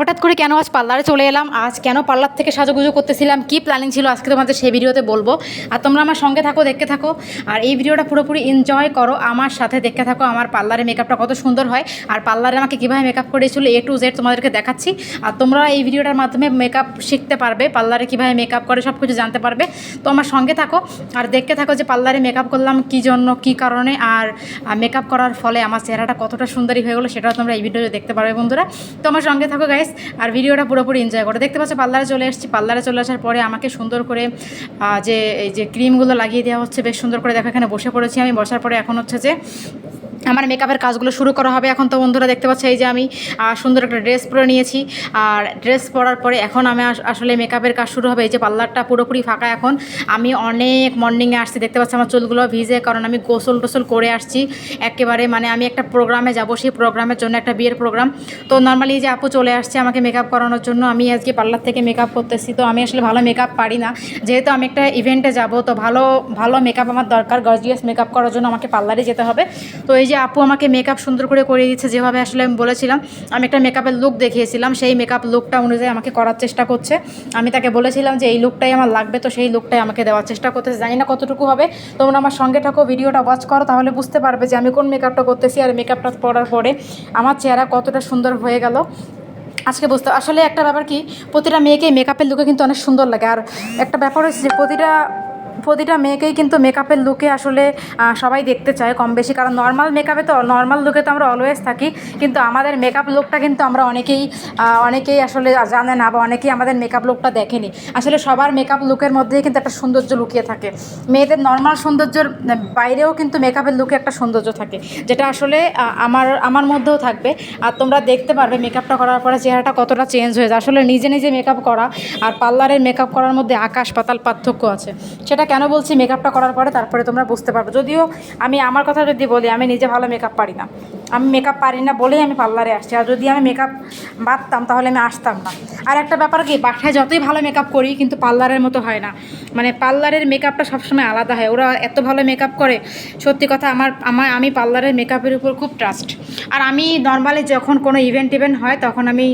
হঠাৎ করে কেন আজ পার্লারে চলে এলাম? আজ কেন পার্লার থেকে সাজুগুজু করতেছিলাম? কি প্ল্যানিং ছিল? আজকে তোমাদের সেই ভিডিওতে বলব। আর তোমরা আমার সঙ্গে থাকো, দেখতে থাকো। আর এই ভিডিওটা পুরোপুরি এনজয় করো আমার সাথে। দেখতে থাকো আমার পার্লারে মেকআপটা কত সুন্দর হয়। আর পার্লারে আমাকে কীভাবে মেকআপ করেছিল এ টু জেড তোমাদেরকে দেখাচ্ছি। আর তোমরা এই ভিডিওটার মাধ্যমে মেকআপ শিখতে পারবে, পার্লারে কীভাবে মেকআপ করে সব কিছু জানতে পারবে। তো আমার সঙ্গে থাকো। আর দেখতে থাকো যে পার্লারে মেকআপ করলাম কী জন্য, কী কারণে। আর মেকআপ করার ফলে আমার চেহারাটা কতটা সুন্দরী হয়ে গেলো সেটাও তোমরা এই ভিডিওতে দেখতে পারবে বন্ধুরা। তো আমার সঙ্গে থাকো গাইস আর ভিডিওটা পুরোপুরি এনজয় করো। দেখতে পাচ্ছ পার্লারে চলে এসেছি। পার্লারে চলে আসার পরে আমাকে সুন্দর করে যে, এই যে ক্রিমগুলো লাগিয়ে দেওয়া হচ্ছে, বেশ সুন্দর করে দেখো, এখানে বসে পড়েছি আমি। বসার পরে এখন হচ্ছে যে আমার মেকআপের কাজগুলো শুরু করা হবে। এখন তো বন্ধুরা দেখতে পাচ্ছ, এই যে আমি সুন্দর একটা ড্রেস পরে নিয়েছি। আর ড্রেস পরার পরে এখন আমি আস- আসলে মেকআপের কাজ শুরু হবে। এই যে পার্লারটা পুরোপুরি ফাঁকা এখন। আমি অনেক মর্নিংয়ে আসছি, দেখতে পাচ্ছি আমার চুলগুলো ভিজে, কারণ আমি গোসল টোসল করে আসছি। একেবারে মানে আমি একটা প্রোগ্রামে যাব, সেই প্রোগ্রামের জন্য একটা বিয়ের প্রোগ্রাম তো নর্মালি যে আপু চলে আসছে আমাকে মেকআপ করানোর জন্য, আমি আজকে পার্লার থেকে মেকআপ করতেছি। তো আমি আসলে ভালো মেকআপ পারি না। যেহেতু আমি একটা ইভেন্টে যাব, তো ভালো ভালো মেকআপ আমার দরকার। গর্জিয়াস মেকআপ করার জন্য আমাকে পার্লারে যেতে হবে। তো এই যে আপু আমাকে মেকআপ সুন্দর করে করিয়ে দিচ্ছে, যেভাবে আসলে আমি বলেছিলাম, আমি একটা মেকআপের লুক দেখিয়েছিলাম, সেই মেকআপ লুকটা অনুযায়ী আমাকে করার চেষ্টা করছে। আমি তাকে বলেছিলাম যে, এই লুকটাই আমার লাগবে। তো সেই লুকটাই আমাকে দেওয়ার চেষ্টা করতেছে। জানি না কতটুকু হবে। তোমরা আমার সঙ্গে থাকো, ভিডিওটা ওয়াচ করো, তাহলে বুঝতে পারবে যে, আমি কোন মেকআপটা করতেছি আর মেকআপটা পরার পরে আমার চেহারা কতটা সুন্দর হয়ে গেল। আজকে বুঝতে, আসলে একটা ব্যাপার কি, প্রতিটা মেয়েকে মেকআপের লুকে কিন্তু অনেক সুন্দর লাগে। আর একটা ব্যাপার হচ্ছে যে, প্রতিটা প্রতিটা মেয়েকেই কিন্তু মেকআপের লুকে আসলে সবাই দেখতে চায় কম বেশি কারণ নর্মাল মেকআপে তো নর্মাল লুকে তো আমরা অলওয়েজ থাকি। কিন্তু আমাদের মেকআপ লুকটা কিন্তু আমরা অনেকেই অনেকেই আসলে জানে না বা অনেকেই আমাদের মেকআপ লুকটা দেখেনি। আসলে সবার মেকআপ লুকের মধ্যেই কিন্তু একটা সৌন্দর্য লুকিয়ে থাকে। মেয়েদের নর্মাল সৌন্দর্যের বাইরেও কিন্তু মেকআপের লুকে একটা সৌন্দর্য থাকে। যেটা আসলে আমার আমার মধ্যেও থাকবে। আর তোমরা দেখতে পারবে মেকআপটা করার পরে চেহারাটা কতটা চেঞ্জ হয়ে যায়। আসলে নিজে নিজে মেকআপ করা আর পার্লারের মেকআপ করার মধ্যে আকাশ পাতাল পার্থক্য আছে। সেটা কেন বলছি মেকআপটা করার পরে তারপরে তোমরা বুঝতে পারবে। যদিও আমি আমার কথা যদি বলি, আমি নিজে ভালো মেকআপ পারি না। আমি মেকআপ পারি না বলেই আমি পার্লারে আসছি। আর যদি আমি মেকআপ বাঁধতাম, তাহলে আমি আসতাম না। আর একটা ব্যাপার কি, বাসায় যতই ভালো মেকআপ করি, কিন্তু পার্লারের মতো হয় না। মানে পার্লারের মেকআপটা সবসময় আলাদা হয়। ওরা এত ভালো মেকআপ করে, সত্যি কথা আমার আমার, আমি পার্লারের মেকআপের উপর খুব ট্রাস্ট আর আমি নর্মালি যখন কোনো ইভেন্ট টিভেন্ট হয়, তখন আমি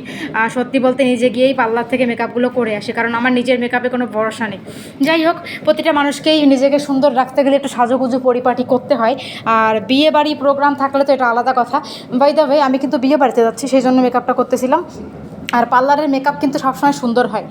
সত্যি বলতে নিজে গিয়েই পার্লার থেকে মেকআপগুলো করে আসি, কারণ আমার নিজের মেকআপে কোনো ভরসা নেই। যাই হোক, প্রতিটা মানুষকেই নিজেকে সুন্দর রাখতে গেলে একটু সাজুগুজু পরিপাটি করতে হয়। আর বিয়ে বাড়ি প্রোগ্রাম থাকলে তো এটা আলাদা কথা। বাই দ্য ওয়ে আমি কিন্তু বিয়ে বাড়িতে যাচ্ছি, সেই জন্য মেকআপটা করতেছিলাম। আর পার্লারের মেকআপ কিন্তু সবসময় সুন্দর হয়।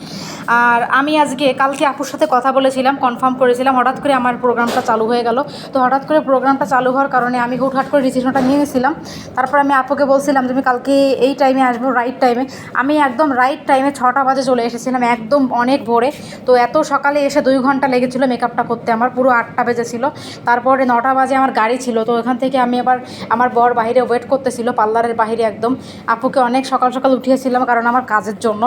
আর আমি আজকে, কালকে আপুর সাথে কথা বলেছিলাম কনফার্ম করেছিলাম, হঠাৎ করে আমার প্রোগ্রামটা চালু হয়ে গেল। তো হঠাৎ করে প্রোগ্রামটা চালু হওয়ার কারণে আমি হুটহাট করে ডিসিশনটা নিয়ে নিয়েছিলাম। তারপর আমি আপুকে বলছিলাম যে আমি কালকে এই টাইমে আসব রাইট টাইমে আমি একদম রাইট টাইমে ছটা বাজে চলে এসেছিলাম, একদম অনেক ভোরে। তো এত সকালে এসে দুই ঘণ্টা লেগেছিলো মেকআপটা করতে, আমার পুরো আটটা বেজেছিল তারপরে নটা বাজে আমার গাড়ি ছিল, তো ওখান থেকে আমি আবার আমার বর বাইরে ওয়েট করতেছিল, পার্লারের বাইরে একদম। আপুকে অনেক সকাল সকাল উঠিয়েছিলাম, কারণ আমার কাজের জন্য।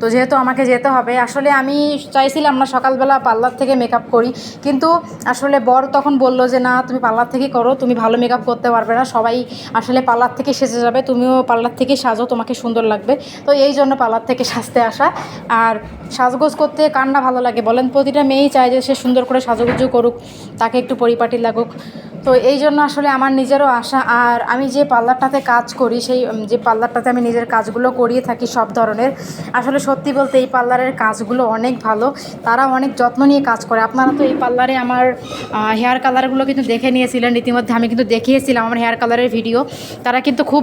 তো যেহেতু আমাকে যেতে হবে, আসলে আমি চাইছিলাম না সকালবেলা পার্লার থেকে মেকআপ করি, কিন্তু আসলে বর তখন বলল যে, না, তুমি পার্লার থেকেই করো, তুমি ভালো মেকআপ করতে পারবে না, সবাই আসলে পার্লার থেকে সেজে যাবে, তুমিও পার্লার থেকে সাজো, তোমাকে সুন্দর লাগবে। তো এই জন্য পার্লার থেকে সাজতে আসা। আর সাজগোজ করতে কার না ভালো লাগে বলেন? প্রতিটা মেয়েই চায় যে সে সুন্দর করে সাজুগুজু করুক, তাকে একটু পরিপাটি লাগুক। তো এই জন্য আসলে আমার নিজেরও আশা, আর আমি যে পার্লারটাতে কাজ করি, সেই যে পার্লারটাতে আমি নিজের কাজগুলো করিয়ে থাকি সব ধরনের, আসলে সত্যি বলতে এই পার্লারের কাজগুলো অনেক ভালো। তারা অনেক যত্ন নিয়ে কাজ করে। আপনারা তো এই পার্লারে আমার হেয়ার কালারগুলো কিন্তু দেখে নিয়েছিলেন রীতিমধ্যে আমি কিন্তু দেখিয়েছিলাম আমার হেয়ার কালারের ভিডিও। তারা কিন্তু খুব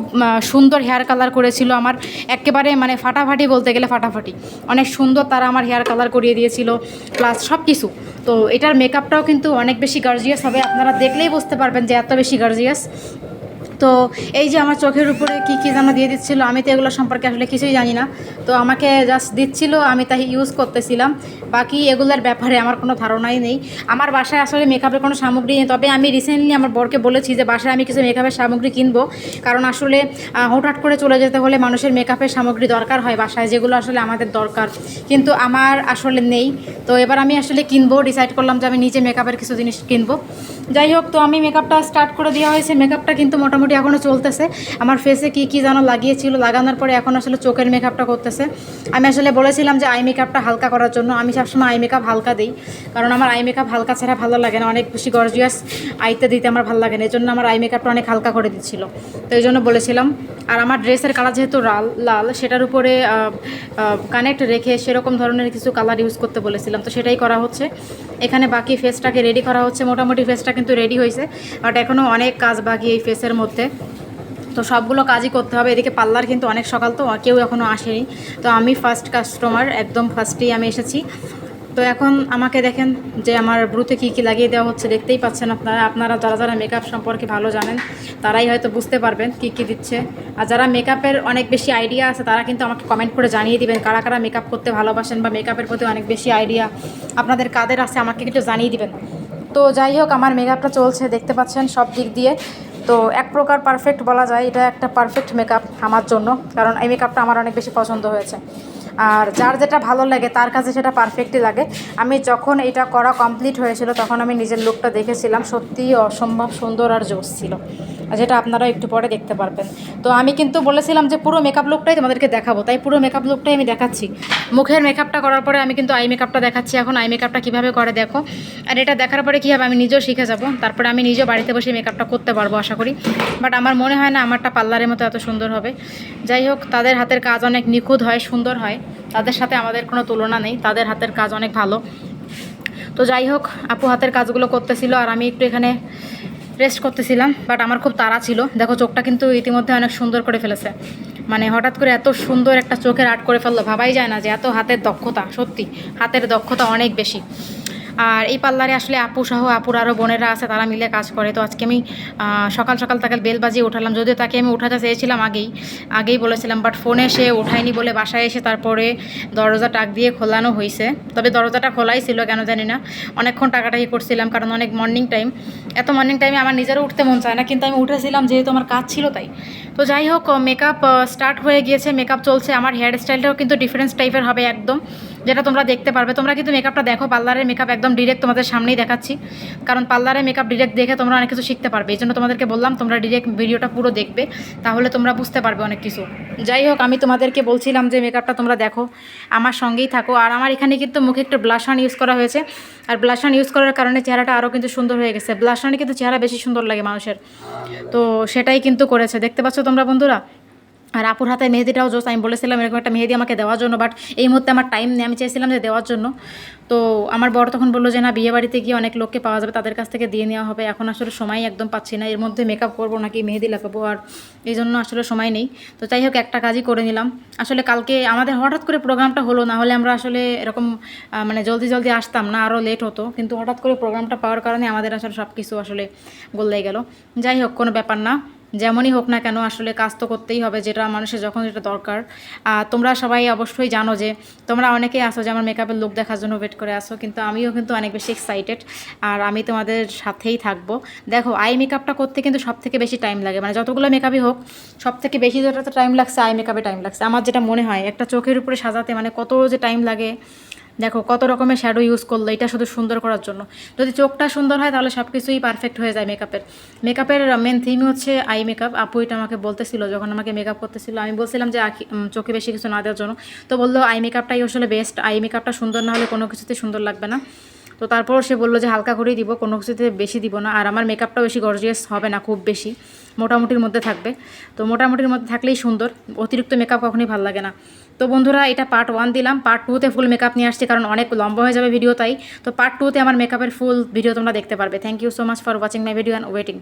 সুন্দর হেয়ার কালার করেছিল। আমার একেবারে মানে ফাটাফাটি বলতে গেলে ফাটাফাটি। অনেক সুন্দর তারা আমার হেয়ার কালার করিয়ে দিয়েছিল, প্লাস সব কিছু তো এটার মেকআপটাও কিন্তু অনেক বেশি গার্জিয়াস হবে। আপনারা দেখলেই বুঝতে পারবেন যে এত বেশি গার্জিয়াস তো এই যে আমার চোখের উপরে কী কী যেন দিয়ে দিচ্ছিল, আমি তো এগুলো সম্পর্কে আসলে কিছুই জানি না। তো আমাকে জাস্ট দিচ্ছিল, আমি তাই ইউজ করতেছিলাম। বাকি এগুলোর ব্যাপারে আমার কোনো ধারণাই নেই। আমার বাসায় আসলে মেকআপের কোনো সামগ্রী নেই। তবে আমি রিসেন্টলি আমার বরকে বলেছি যে বাসায় আমি কিছু মেকআপের সামগ্রী কিনবো। কারণ আসলে হুটহাট করে চলে যেতে হলে মানুষের মেকআপের সামগ্রী দরকার হয় বাসায়, যেগুলো আসলে আমাদের দরকার। কিন্তু আমার আসলে নেই। তো এবার আমি আসলে কিনবো ডিসাইড করলাম যে আমি নিজে মেকআপের কিছু জিনিস কিনবো। যাই হোক, তো আমি মেকআপটা স্টার্ট করে দেওয়া হয়েছে। মেকআপটা কিন্তু মোটামুটি এখনও চলতেছে। আমার ফেসে কি কি যেন লাগিয়েছিল, লাগানোর পরে এখন আসলে চোখের মেকআপটা করতেছে। আমি আসলে বলেছিলাম যে আই মেকআপটা হালকা করার জন্য। আমি সবসময় আই মেকআপ হালকা দিই, কারণ আমার আই মেকআপ হালকা ছাড়া ভালো লাগে না। অনেক বেশি গর্জিয়াস আইতে দিতে আমার ভালো লাগে না। এই জন্য আমার আই মেকআপটা অনেক হালকা করে দিচ্ছিল। তো এই জন্য বলেছিলাম। আর আমার ড্রেসের কালার যেহেতু লাল লাল, সেটার উপরে কানেক্ট রেখে সেরকম ধরনের কিছু কালার ইউজ করতে বলেছিলাম। তো সেটাই করা হচ্ছে। এখানে বাকি ফেসটাকে রেডি করা হচ্ছে। মোটামুটি ফেসটা কিন্তু রেডি হয়েছে বাট এখনও অনেক কাজ বাকি এই ফেসের মধ্যে। তো সবগুলো কাজই করতে হবে। এদিকে পার্লার কিন্তু অনেক সকাল তো কেউ এখনও আসেনি। তো আমি ফার্স্ট কাস্টমার একদম ফার্স্টেই আমি এসেছি। তো এখন আমাকে দেখেন যে আমার ব্রুতে কী কী লাগিয়ে দেওয়া হচ্ছে, দেখতেই পাচ্ছেন আপনারা। আপনারা যারা যারা মেকআপ সম্পর্কে ভালো জানেন, তারাই হয়তো বুঝতে পারবেন কী কী দিচ্ছে। আর যারা মেকআপের অনেক বেশি আইডিয়া আছে, তারা কিন্তু আমাকে কমেন্ট করে জানিয়ে দিবেন কারা কারা মেকআপ করতে ভালোবাসেন বা মেকআপের প্রতি অনেক বেশি আইডিয়া আপনাদের কাদের আছে, আমাকে একটু জানিয়ে দিবেন। তো যাই হোক, আমার মেকআপটা চলছে, দেখতে পাচ্ছেন সব দিক দিয়ে। তো এক প্রকার পারফেক্ট বলা যায়, এটা একটা পারফেক্ট মেকআপ আমার জন্য, কারণ এই মেকআপটা আমার অনেক বেশি পছন্দ হয়েছে। আর যার যেটা ভালো লাগে, তার কাছে সেটা পারফেক্টই লাগে। আমি যখন এটা করা কমপ্লিট হয়েছিল, তখন আমি নিজের লুকটা দেখেছিলাম, সত্যিই অসম্ভব সুন্দর আর জোশ ছিল। যেটা আপনারা একটু পরে দেখতে পারবেন। তো আমি কিন্তু বলেছিলাম যে পুরো মেকআপ লুকটাই তোমাদেরকে দেখাবো, তাই পুরো মেকআপ লুকটাই আমি দেখাচ্ছি। মুখের মেকআপটা করার পরে আমি কিন্তু আই মেকআপটা দেখাচ্ছি। এখন আই মেকআপটা কীভাবে করে দেখো। আর এটা দেখার পরে কী হবে? আমি নিজেও শিখে যাব। তারপরে আমি নিজেও বাড়িতে বসে মেকআপটা করতে পারব, আশা করি। বাট আমার মনে হয় না, আমারটা পার্লারের মতো এত সুন্দর হবে। যাই হোক, তাদের হাতের কাজ অনেক নিখুঁত হয়, সুন্দর হয়। তাদের সাথে আমাদের কোনো তুলনা নেই। তাদের হাতের কাজ অনেক ভালো। তো যাই হোক, আপু হাতের কাজগুলো করতেছিল। আর আমি একটু এখানে রেস্ট করতেছিলাম বাট আমার খুব তাড়া ছিল। দেখো, চোখটা কিন্তু ইতিমধ্যে অনেক সুন্দর করে ফেলেছে। মানে হঠাৎ করে এত সুন্দর একটা চোখের আর্ট করে ফেলল, ভাবাই যায় না যে এত হাতের দক্ষতা, সত্যি, হাতের দক্ষতা অনেক বেশি। আর এই পার্লারে আসলে আপু সহ আপুর আরও বোনেরা আছে, তারা মিলে কাজ করে। তো আজকে আমি সকাল সকাল তাকে বেল বাজিয়ে উঠালাম। যদিও তাকে আমি উঠাতে চেয়েছিলাম আগেই আগেই বলেছিলাম বাট ফোনে সে উঠায়নি বলে বাসায় এসে তারপরে দরজা টাক দিয়ে খোলানো হয়েছে তবে দরজাটা খোলাই ছিল কেন জানি না। অনেকক্ষণ টাকাটাকি করছিলাম, কারণ অনেক মর্নিং টাইম এত মর্নিং টাইমে আমার নিজেরও উঠতে মন চায় না, কিন্তু আমি উঠেছিলাম যেহেতু আমার কাজ ছিল তাই। তো যাই হোক মেকআপ স্টার্ট হয়ে গিয়েছে মেকআপ চলছে। আমার হেয়ার স্টাইলটাও কিন্তু ডিফারেন্স টাইপের হবে একদম। যেটা তোমরা দেখতে পারবে। তোমরা কিন্তু মেকআপটা দেখো পার্লারের মেকআপ একদম ডিরেক্ট তোমাদের সামনেই দেখাচ্ছি। কারণ পার্লারের মেকআপ ডিরেক্ট দেখে তোমরা অনেক কিছু শিখতে পারবে। এই জন্য তোমাদেরকে বললাম, তোমরা ডিরেক্ট ভিডিওটা পুরো দেখবে, তাহলে তোমরা বুঝতে পারবে অনেক কিছু। যাই হোক, আমি তোমাদেরকে বলছিলাম যে মেকআপটা তোমরা দেখো, আমার সঙ্গেই থাকো। আর আমার এখানে কিন্তু মুখে একটু ব্লাশান ইউজ করা হয়েছে। আর ব্লাশান ইউজ করার কারণে চেহারাটা আরও কিন্তু সুন্দর হয়ে গেছে। ব্লাশানে কিন্তু চেহারা বেশি সুন্দর লাগে মানুষের। তো সেটাই কিন্তু করেছে। দেখতে পাচ্ছ তোমরা বন্ধুরা? আর আপুর হাতে মেহেদিটাও জোস আমি বলেছিলাম, এরকম একটা মেহেদি আমাকে দেওয়ার জন্য বাট এই মুহূর্তে আমার টাইম নেই, আমি চাইছিলাম যে দেওয়ার জন্য। তো আমার বড় তখন বলল যে, না, বিয়ে বাড়িতে গিয়ে অনেক লোককে পাওয়া যাবে, তাদের কাছ থেকে দিয়ে নেওয়া হবে। এখন আসলে সময় একদম পাচ্ছি না, এর মধ্যে মেকআপ করব নাকি মেহেদি লাগাবো, আর এই জন্য আসলে সময় নেই। তো যাই হোক, একটা কাজই করে নিলাম। আসলে কালকে আমাদের হঠাৎ করে প্রোগ্রামটা হলো, না হলে আমরা আসলে এরকম মানে জলদি জলদি আসতাম না আরও লেট হতো। কিন্তু হঠাৎ করে প্রোগ্রামটা পাওয়ার কারণে আমাদের আসলে সব কিছু আসলে গোল্লাই গেল। যাই হোক, কোনো ব্যাপার না। যেমনই হোক না কেন আসলে কাজ তো করতেই হবে, যেটা মানুষের যখন যেটা দরকার। তোমরা সবাই অবশ্যই জানো যে তোমরা অনেকেই আসো যে আমার মেকআপের লুক দেখার জন্য ওয়েট করে আসো কিন্তু আমিও কিন্তু অনেক বেশি এক্সাইটেড আর আমি তোমাদের সাথেই থাকব। দেখো আই মেকআপটা করতে কিন্তু সব থেকে বেশি টাইম লাগে মানে যতগুলো মেকআপই হোক সব থেকে বেশি যেটা তো টাইম লাগছে আই মেকআপে টাইম লাগছে। আমার যেটা মনে হয়, একটা চোখের উপরে সাজাতে মানে কত যে টাইম লাগে দেখো, কত রকমের শ্যাডো ইউজ করল, এটা শুধু সুন্দর করার জন্য। যদি চোখটা সুন্দর হয়, তাহলে সব কিছুই পারফেক্ট হয়ে যায় মেকআপের মেকআপের মেন থিম হচ্ছে আই মেকআপ আপু এটা আমাকে বলতেছিল, যখন আমাকে মেকআপ করতেছিল, আমি বলছিলাম যে, আখি- চোখে বেশি কিছু না দেওয়ার জন্য। তো বলল আই মেকআপটাই আসলে বেস্ট আই মেকআপটা সুন্দর না হলে কোনো কিছুতেই সুন্দর লাগবে না। তো তারপর সে বলল যে হালকা করেই দিব, কোনো কিছুতে বেশি দিব না। আর আমার মেকআপটাও বেশি গর্জিয়াস হবে না, খুব বেশি। মোটামুটির মধ্যে থাকবে। তো মোটামুটির মধ্যে থাকলেই সুন্দর, অতিরিক্ত মেকআপ কখনই ভালো লাগে না। তো বন্ধুরা, এটা পার্ট ওয়ান দিলাম। পার্ট টুতে ফুল মেকআপ নিয়ে আসছে, কারণ অনেক লম্বা হয়ে যাবে ভিডিও তাই। তো পার্ট টুতে আমার মেকআপের ফুল ভিডিও তোমরা দেখতে পারবে। Thank you so much for watching my video and waiting